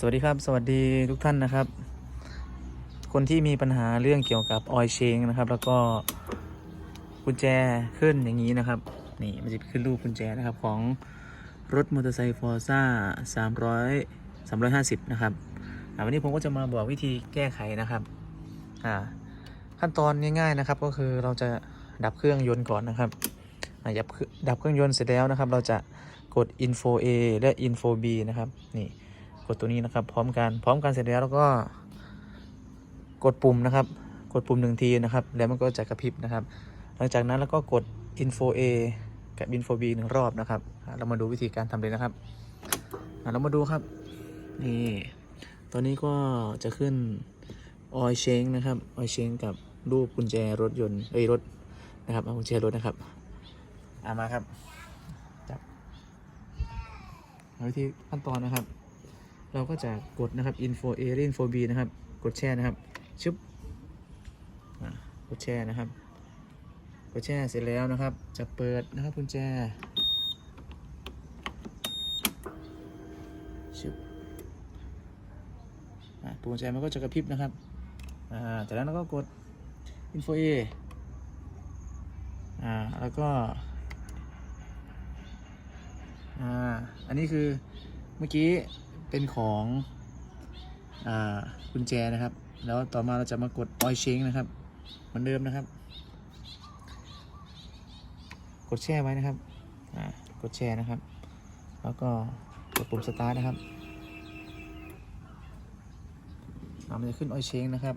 สวัสดีครับ สวัสดีทุกท่านนะครับ คนที่มีปัญหาเรื่องเกี่ยวกับออยเชงนะครับ แล้วก็กุญแจขึ้นอย่างนี้นะครับ นี่มันจะขึ้นรูปกุญแจนะครับของรถมอเตอร์ไซค์ฟอร์ซ่า300 350นะครับวันนี้ผมก็จะมาบอกวิธีแก้ไขนะครับขั้นตอนง่ายๆนะครับก็คือเราจะดับเครื่องยนต์ก่อนนะครับอ่าดับเครื่องดับเครื่องยนต์เสร็จแล้วนะครับ เราจะกด info A และ info B นะครับนี่ กดตัวนี้นะครับ พร้อมกันพร้อมกันเสร็จแล้วแล้วก็ กดปุ่มนะครับ กดปุ่มหนึ่งทีนะครับ แล้วมันก็จะกระพริบนะครับ หลังจากนั้นแล้วก็กด info A กับ info B หนึ่งรอบนะครับ เรามาดูวิธีการทำเลยนะครับเรามาดูครับนี่ตอนนี้ก็จะขึ้นออยเชงนะครับออยเชงกับรูปกุญแจรถยนต์เอ้ยรถนะครับเอากุญแจรถนะครับเอามาครับจับวิธีขั้นตอนนะครับ เราก็จะกดนะครับ info A info B นะครับ กดแช่นะครับชึบกดแช่นะครับ กดแช่เสร็จแล้วนะครับ จะเปิดนะครับกุญแจชึบปุ่มกุญแจมันก็จะกระพริบนะครับอ่าจากนั้นเราก็กด info A อ่า แล้วก็ อ่า อันนี้คือเมื่อกี้ เป็นของอ่ากุญแจนะครับ แล้วต่อมาเราจะมากด oil change นะครับเหมือนเดิมนะครับ กดแช่ไว้นะครับอ่ากดแช่นะครับ แล้วก็กดปุ่ม start นะครับมันจะขึ้น oil change นะครับ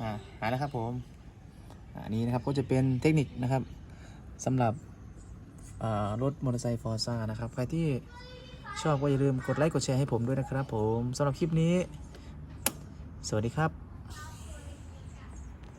อ่าหายแล้วครับผมอันนี้นะครับก็จะเป็นเทคนิคนะครับสำหรับ รถมอเตอร์ไซค์ฟอร์ซ่านะครับ ใครที่ชอบก็อย่าลืมกดไลค์กดแชร์ให้ผมด้วยนะครับผมสำหรับคลิปนี้ สวัสดีครับ